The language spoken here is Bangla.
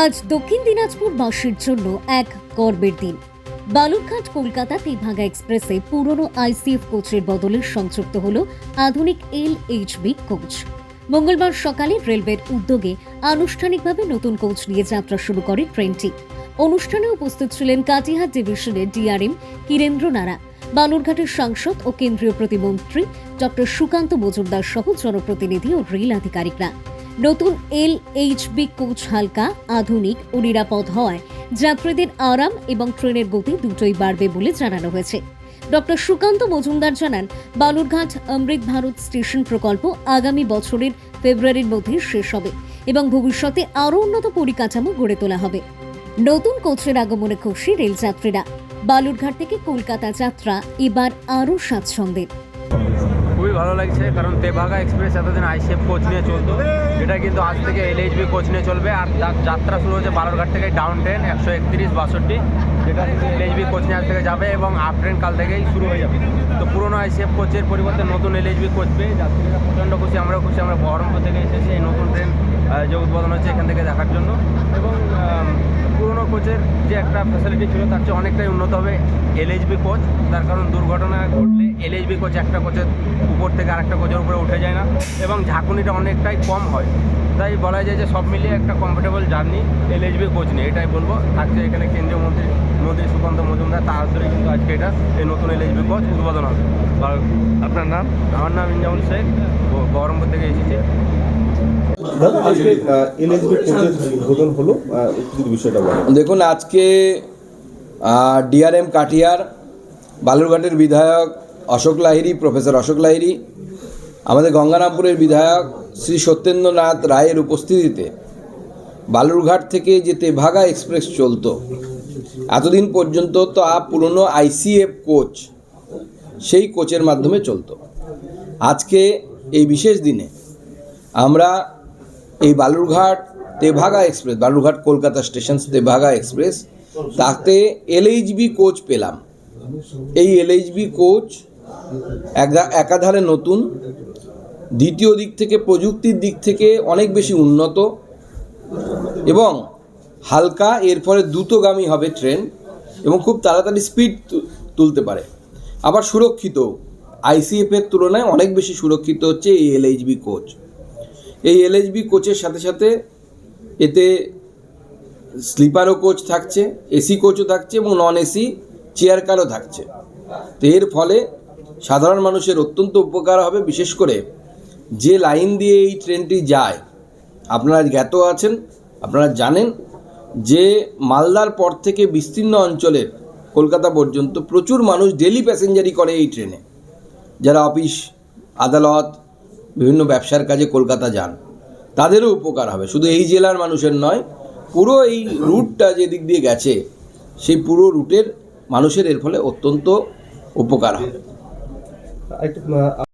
আজ দক্ষিণ দিনাজপুর বাসীর জন্য এক গর্বের দিন। বালুরঘাট কলকাতা তেভাগা এক্সপ্রেসে পুরনো আইসিএফ কোচের বদলে সংযুক্ত হল আধুনিক এল এইচবি কোচ। মঙ্গলবার সকালে রেলওয়ের উদ্যোগে আনুষ্ঠানিকভাবে নতুন কোচ নিয়ে যাত্রা শুরু করে ট্রেনটি। অনুষ্ঠানে উপস্থিত ছিলেন কাটিহাট ডিভিশনের ডিআরএম কিরেন্দ্র নারা, বালুরঘাটের সাংসদ ও কেন্দ্রীয় প্রতিমন্ত্রী ডক্টর সুকান্ত মজুমদার সহ জনপ্রতিনিধি ও রেল আধিকারিকরা। নতুন এল এইচবি কোচ হালকা, আধুনিক ও নিরাপদ হওয়ায় যাত্রীদের আরাম এবং ট্রেনের গতি দুটোই বাড়বে বলে জানানো হয়েছে। ডক্টর সুকান্ত মজুমদার জানান, বালুরঘাট অমৃত ভারত স্টেশন প্রকল্প আগামী বছরের ফেব্রুয়ারির মধ্যে শেষ হবে এবং ভবিষ্যতে আরও উন্নত পরিকাঠামো গড়ে তোলা হবে। নতুন কোচের আগমনে খুশি রেলযাত্রীরা। বালুরঘাট থেকে কলকাতা যাত্রা এবার আরও স্বাচ্ছন্দ্যের। খুবই ভালো লাগছে, কারণ তেভাগা এক্সপ্রেস এতদিন আইসিএফ কোচ নিয়ে চলতো। এটা কিন্তু আজ থেকে এলএইচবি কোচ নিয়ে চলবে, আর যাত্রা শুরু হচ্ছে বালুরঘাট থেকে ডাউন ট্রেন একশো একত্রিশ, বাষট্টি। যেটা এলএইচবি কোচ নিয়ে আজ থেকে যাবে এবং আপ ট্রেন কাল থেকেই শুরু হয়ে যাবে। তো পুরোনো আইসিএফ কোচের পরিবর্তে নতুন এলএইচবি কোচ পেয়ে যাত্রীরা প্রচণ্ড খুশি, আমরাও খুশি, আমরা বহরমপুর থেকে এসেছি, এই নতুন ট্রেন যে উদ্বোধন হচ্ছে এখান থেকে দেখার জন্য। এবং কোচের যে একটা ফ্যাসিলিটি ছিল তার চেয়ে অনেকটাই উন্নত হবে এলএইচবি কোচ তার কারণ দুর্ঘটনা ঘটলে এলএইচবি কোচ একটা কোচের উপর থেকে আরেকটা কোচের উপরে উঠে যায় না এবং ঝাঁকুনিটা অনেকটাই কম হয়। তাই বলা যায় যে সব মিলিয়ে একটা কমফোর্টেবল জার্নি এলএইচবি কোচ নিয়ে এটাই বলব। থাকছে এখানে কেন্দ্রীয় মন্ত্রী মন্ত্রী সুকান্ত মজুমদার। তার ধরে কিন্তু আজকে এটা এই নতুন এলএইচবি কোচ উদ্বোধন হবে। আপনার নাম? আমার নাম ইনজামুল শেখ বহরমপুর থেকে এসেছি। দেখুন, আজকে ডিআরএম কাটিয়ার, বালুরঘাটের বিধায়ক অশোক লাহিড়ী, প্রফেসর অশোক লাহিড়ী, আমাদের গঙ্গারামপুরের বিধায়ক শ্রী সত্যেন্দ্রনাথ রায়ের উপস্থিতিতে বালুরঘাট থেকে যে তেভাগা এক্সপ্রেস চলতো, এতদিন পর্যন্ত তা পুরনো আইসিএফ কোচ, সেই কোচের মাধ্যমে চলতো। আজকে, এই বিশেষ দিনে আমরা এই Balurghat Tebhaga express, Balurghat Kolkata station Tebhaga express, তাতে এলএইচবি কোচ পেলাম। এই এলএইচবি কোচ একাধারে নতুন, দ্বিতীয় দিক থেকে, প্রযুক্তির দিক থেকে অনেক বেশি উন্নত এবং হালকা এর ফলে দ্রুতগামী হবে ট্রেন এবং খুব তাড়াতাড়ি স্পিড তুলতে পারে। আবার সুরক্ষিত আইসিএফের তুলনায় অনেক বেশি সুরক্ষিত হচ্ছে এই এলএইচবি কোচ এই এলএইচবি কোচের সাথে সাথে এতে স্লিপারও কোচ থাকছে এসি কোচও থাকছে এবং নন এসি চেয়ার কারও থাকছে। তো এর ফলে সাধারণ মানুষের অত্যন্ত উপকার হবে, বিশেষ করে যে লাইন দিয়ে এই ট্রেনটি যায়। আপনারা জ্ঞাত আছেন, আপনারা জানেন যে মালদার পর থেকে বিস্তীর্ণ অঞ্চলের কলকাতা পর্যন্ত প্রচুর মানুষ ডেলি প্যাসেঞ্জারি করে এই ট্রেনে যারা অফিস আদালত বিভিন্ন ব্যবসার কাজে কলকাতা যান, তাদেরও উপকার হবে। শুধু এই জেলার মানুষের নয়, পুরো এই রুটটা যে দিক দিয়ে গেছে, সেই পুরো রুটের মানুষের এর ফলে অত্যন্ত উপকার হবে।